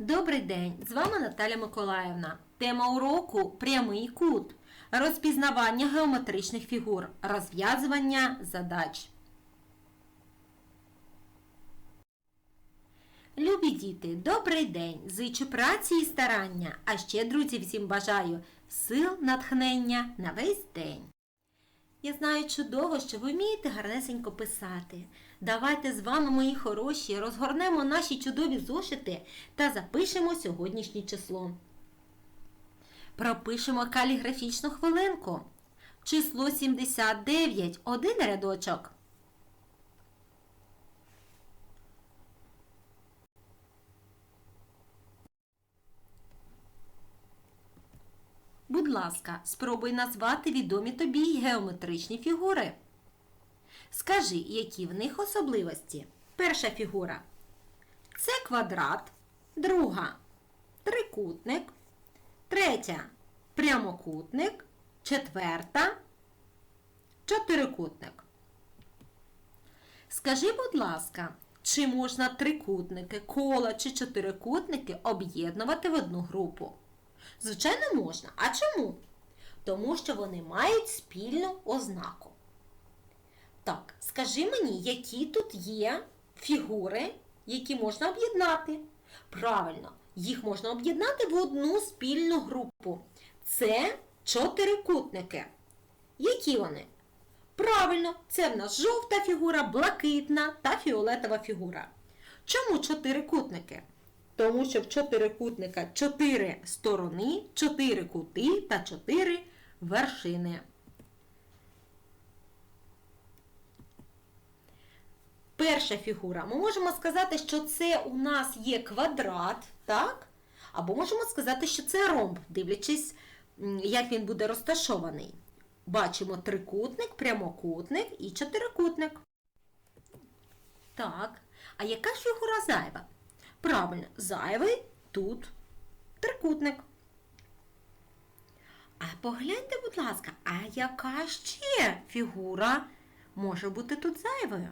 Добрий день! З вами Наталя Миколаївна. Тема уроку прямий кут. Розпізнавання геометричних фігур. Розв'язування задач. Любі діти, добрий день! Зичу праці і старання, а ще, друзі, всім бажаю сил, натхнення на весь день. Я знаю чудово, що ви вмієте гарнесенько писати. Давайте з вами, мої хороші, розгорнемо наші чудові зошити та запишемо сьогоднішнє число. Пропишемо каліграфічну хвилинку. Число 79, один рядочок. Будь ласка, спробуй назвати відомі тобі геометричні фігури. Скажи, які в них особливості. Перша фігура це квадрат, друга трикутник, третя прямокутник, четверта чотирикутник. Скажи, будь ласка, чи можна трикутники, кола чи чотирикутники об'єднувати в одну групу? Звичайно, можна. А чому? Тому що вони мають спільну ознаку. Так, скажи мені, які тут є фігури, які можна об'єднати? Правильно, їх можна об'єднати в одну спільну групу. Це чотирикутники. Які вони? Правильно, це в нас жовта фігура, блакитна та фіолетова фігура. Чому чотирикутники? Тому що в чотирикутника чотири сторони, чотири кути та чотири вершини. Перша фігура. Ми можемо сказати, що це у нас є квадрат, так? Або можемо сказати, що це ромб, дивлячись, як він буде розташований. Бачимо трикутник, прямокутник і чотирикутник. Так, а яка ж фігура зайва? Правильно, зайвий тут трикутник. А погляньте, будь ласка, а яка ще фігура може бути тут зайвою?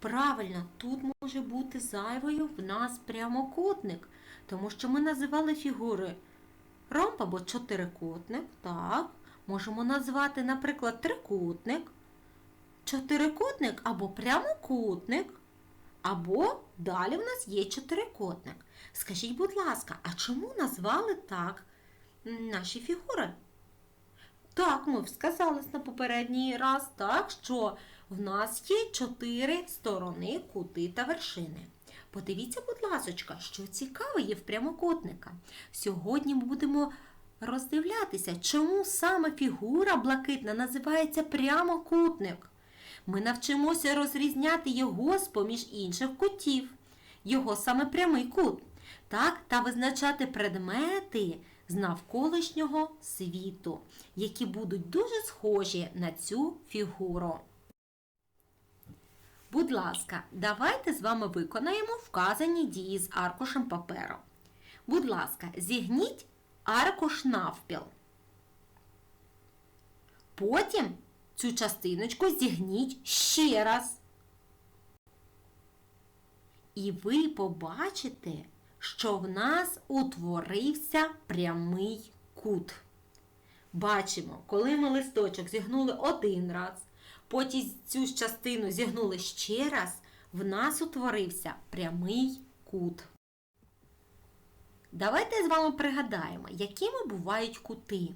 Правильно, тут може бути зайвою в нас прямокутник, тому що ми називали фігури ромб або чотирикутник. Так, можемо назвати, наприклад, трикутник, чотирикутник або прямокутник. Або далі в нас є чотирикутник. Скажіть, будь ласка, а чому назвали так наші фігури? Так, ми сказали на попередній раз, так, що в нас є чотири сторони, кути та вершини. Подивіться, будь ласочка, що цікаве є в прямокутника. Сьогодні ми будемо роздивлятися, чому саме фігура блакитна називається прямокутник. Ми навчимося розрізняти його з-поміж інших кутів, його саме прямий кут, так, та визначати предмети з навколишнього світу, які будуть дуже схожі на цю фігуру. Будь ласка, давайте з вами виконаємо вказані дії з аркушем паперу. Будь ласка, зігніть аркуш навпіл. Потім цю частиночку зігніть ще раз. І ви побачите, що в нас утворився прямий кут. Бачимо, коли ми листочок зігнули один раз, потім цю частину зігнули ще раз, в нас утворився прямий кут. Давайте з вами пригадаємо, якими бувають кути.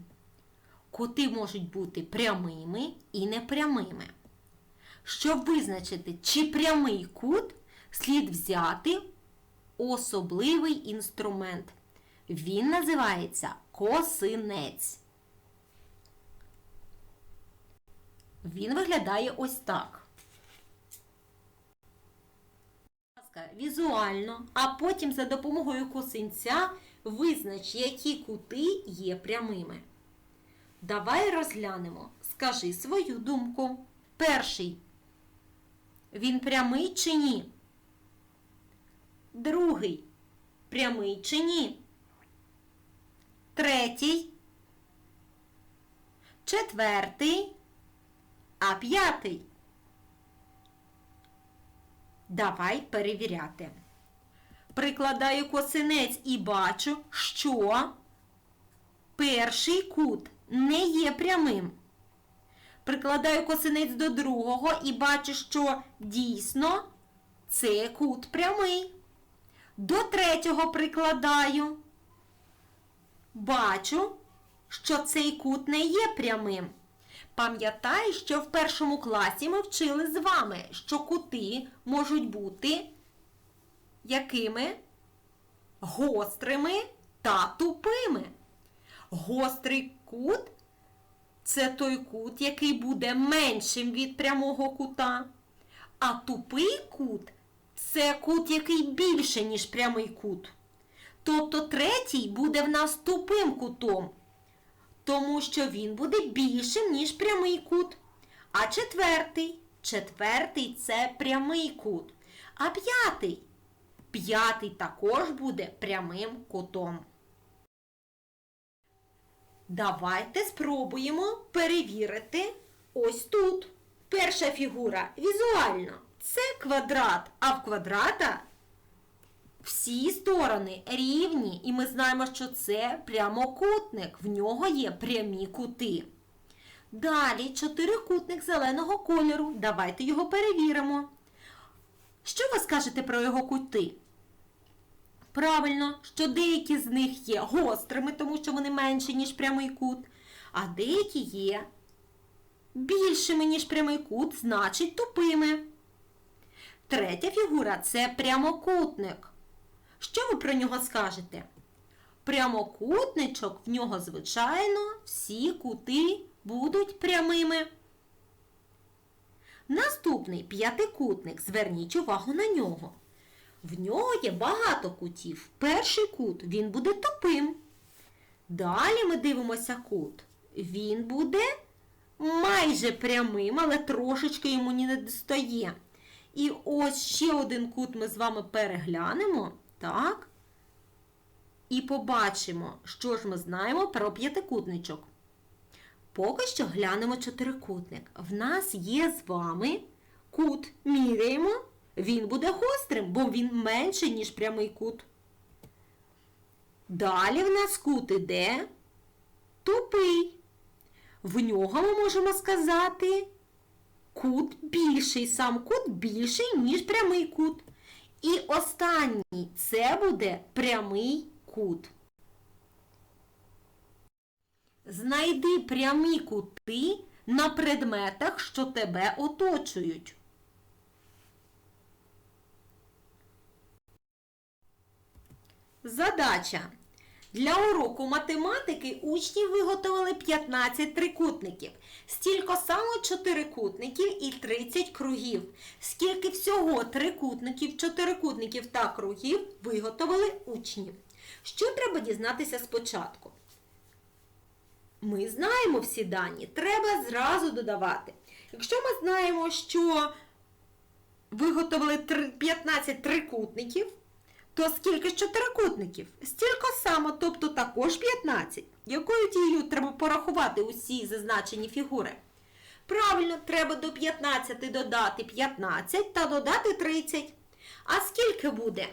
Кути можуть бути прямими і непрямими. Щоб визначити, чи прямий кут, слід взяти особливий інструмент. Він називається косинець. Він виглядає ось так. Будь ласка, Візуально, а потім за допомогою косинця визнач, які кути є прямими. Давай розглянемо. Скажи свою думку. Перший. Він прямий чи ні? Другий. Прямий чи ні? Третій. Четвертий. А п'ятий. Давай перевіряти. Прикладаю косинець і бачу, що перший кут не є прямим. Прикладаю косинець до другого і бачу, що дійсно це кут прямий. До третього прикладаю. Бачу, що цей кут не є прямим. Пам'ятаю, що в першому класі ми вчили з вами, що кути можуть бути якими? Гострими та тупими. Гострий кут це той кут, який буде меншим від прямого кута. А тупий кут це кут, який більше, ніж прямий кут. Тобто третій буде в нас тупим кутом, тому що він буде більшим, ніж прямий кут. А четвертий, четвертий це прямий кут. А п'ятий, п'ятий також буде прямим кутом. Давайте спробуємо перевірити ось тут. Перша фігура візуально. Це квадрат, а в квадрата всі сторони рівні, і ми знаємо, що це прямокутник. В нього є прямі кути. Далі чотирикутник зеленого кольору. Давайте його перевіримо. Що ви скажете про його кути? Правильно, що деякі з них є гострими, тому що вони менші, ніж прямий кут, а деякі є більшими, ніж прямий кут, значить тупими. Третя фігура це прямокутник. Що ви про нього скажете? Прямокутничок в нього, звичайно, всі кути будуть прямими. Наступний п'ятикутник. Зверніть увагу на нього. В нього є багато кутів. Перший кут він буде тупим. Далі ми дивимося кут. Він буде майже прямим, але трошечки йому не достає. І ось ще один кут ми з вами переглянемо. Так. І побачимо, що ж ми знаємо про п'ятикутничок. Поки що глянемо чотирикутник. В нас є з вами кут. Міряємо. Він буде гострим, бо він менший, ніж прямий кут. Далі в нас кут іде тупий. В нього ми можемо сказати кут більший. Сам кут більший, ніж прямий кут. І останній це буде прямий кут. Знайди прямі кути на предметах, що тебе оточують. Задача. Для уроку математики учні виготовили 15 трикутників, стільки само чотирикутників і 30 кругів. Скільки всього трикутників, чотирикутників та кругів виготовили учні. Що треба дізнатися спочатку? Ми знаємо всі дані, треба зразу додавати. Якщо ми знаємо, що виготовили 15 трикутників, то скільки ж чотирикутників? Стільки само, тобто також 15. Якою дією треба порахувати усі зазначені фігури? Правильно, треба до 15 додати 15 та додати 30. А скільки буде?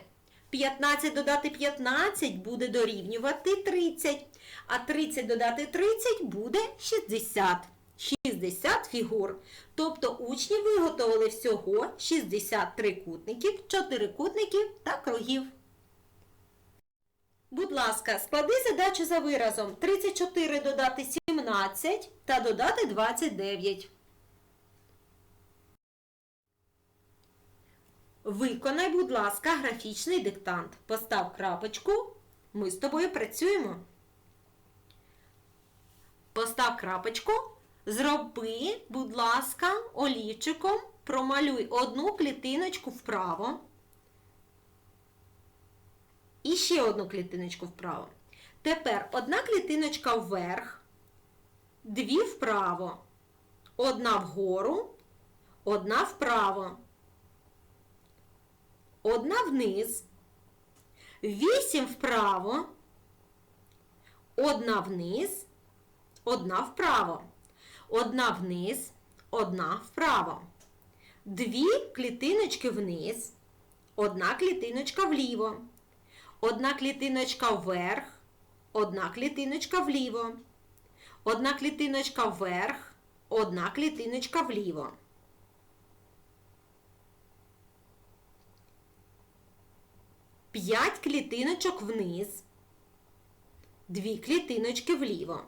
15 додати 15 буде дорівнювати 30, а 30 додати 30 буде 60. 60 фігур. Тобто учні виготовили всього 60 трикутників, чотирикутників та кругів. Будь ласка, склади задачу за виразом 34 додати 17 та додати 29. Виконай, будь ласка, графічний диктант. Постав крапочку. Ми з тобою працюємо. Постав крапочку. Зроби, будь ласка, олівчиком, промалюй одну клітиночку вправо. І ще одну клітиночку вправо. Тепер одна клітиночка вверх, дві вправо, одна вгору, одна вправо, одна вниз, вісім вправо, одна вниз, одна вправо, одна вниз, одна вправо. Дві клітиночки вниз, одна клітиночка вліво. Одна клітиночка вверх, одна клітиночка вліво. Одна клітиночка вверх, одна клітиночка вліво. П'ять клітиночок вниз, дві клітиночки вліво.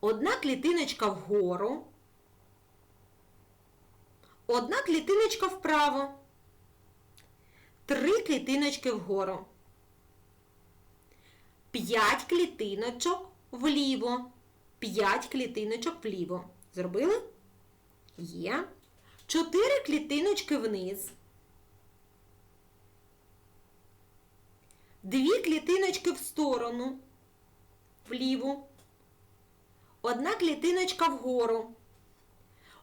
Одна клітиночка вгору, одна клітиночка вправо, три клітиночки вгору, п'ять клітиночок вліво, п'ять клітиночок вліво. Зробили? Є. Чотири клітиночки вниз. Дві клітиночки в сторону, вліву. Одна клітиночка вгору.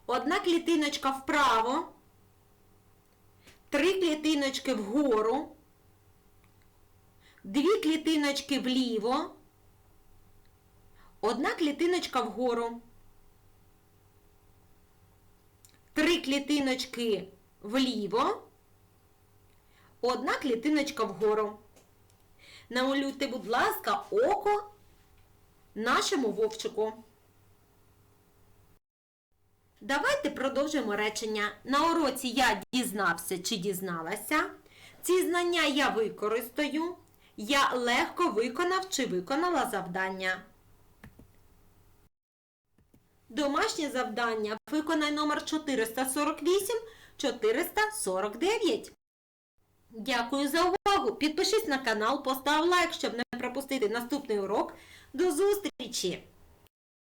Одна клітиночка вправо. Три клітиночки вгору. Дві клітиночки вліво. Одна клітиночка вгору. Три клітиночки вліво. Одна клітиночка вгору. Намалюйте, будь ласка, око нашому вовчику. Давайте продовжимо речення. На уроці я дізнався чи дізналася. Ці знання я використаю. Я легко виконав чи виконала завдання. Домашнє завдання виконай номер 448 449. Дякую за увагу! Підпишись на канал, постав лайк, щоб не пропустити наступний урок. До зустрічі!